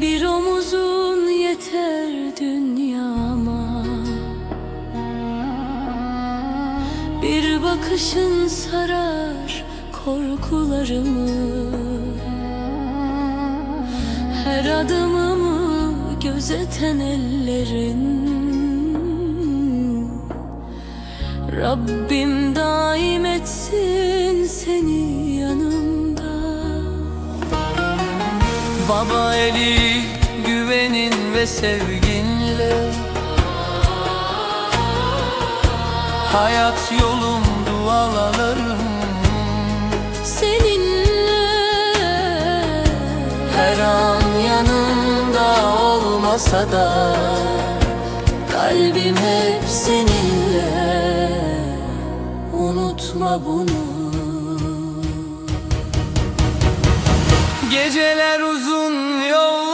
Bir omuzun yeter dünyama. Bir bakışın sarar korkularımı. Her adımımı gözeten ellerin. Rabbim daim etsin seni yanımda Baba eli güvenin ve sevginle. Hayat yolum dualarım. Seninle Her an yanımda olmasa da Kalbim hep seninle. Unutma bunu Geceler uzun yollar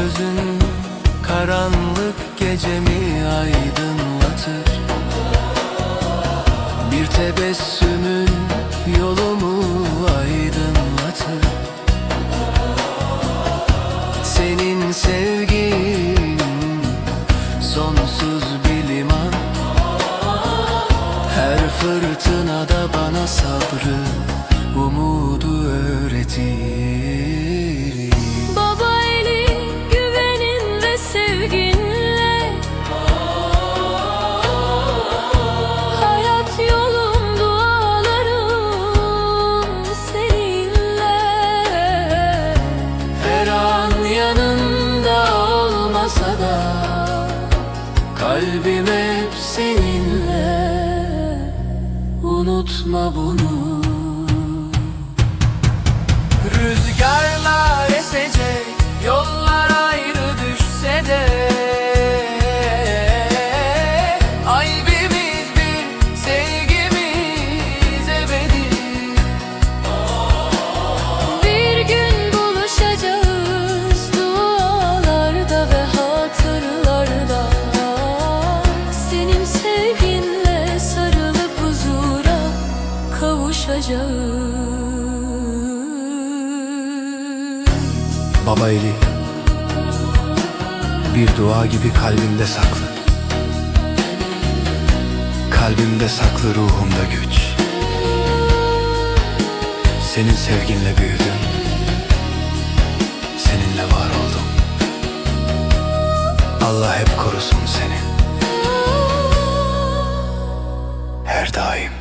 sözün karanlık gecemi aydınlatır. Bir tebessümün yolumu aydınlatır. Senin sevgin sonsuz bir liman. Her fırtınada bana sabrı, umudu öğretir sevginle. Hayat yolum dualarım seninle. Her an yanında olmasa da Kalbim hep seninle. Unutma bunu olacağım Baba eli bir dua gibi kalbimde saklı. Kalbimde saklı ruhumda güç. Senin sevginle büyüdüm. Seninle var oldum. Allah hep korusun seni. Her daim.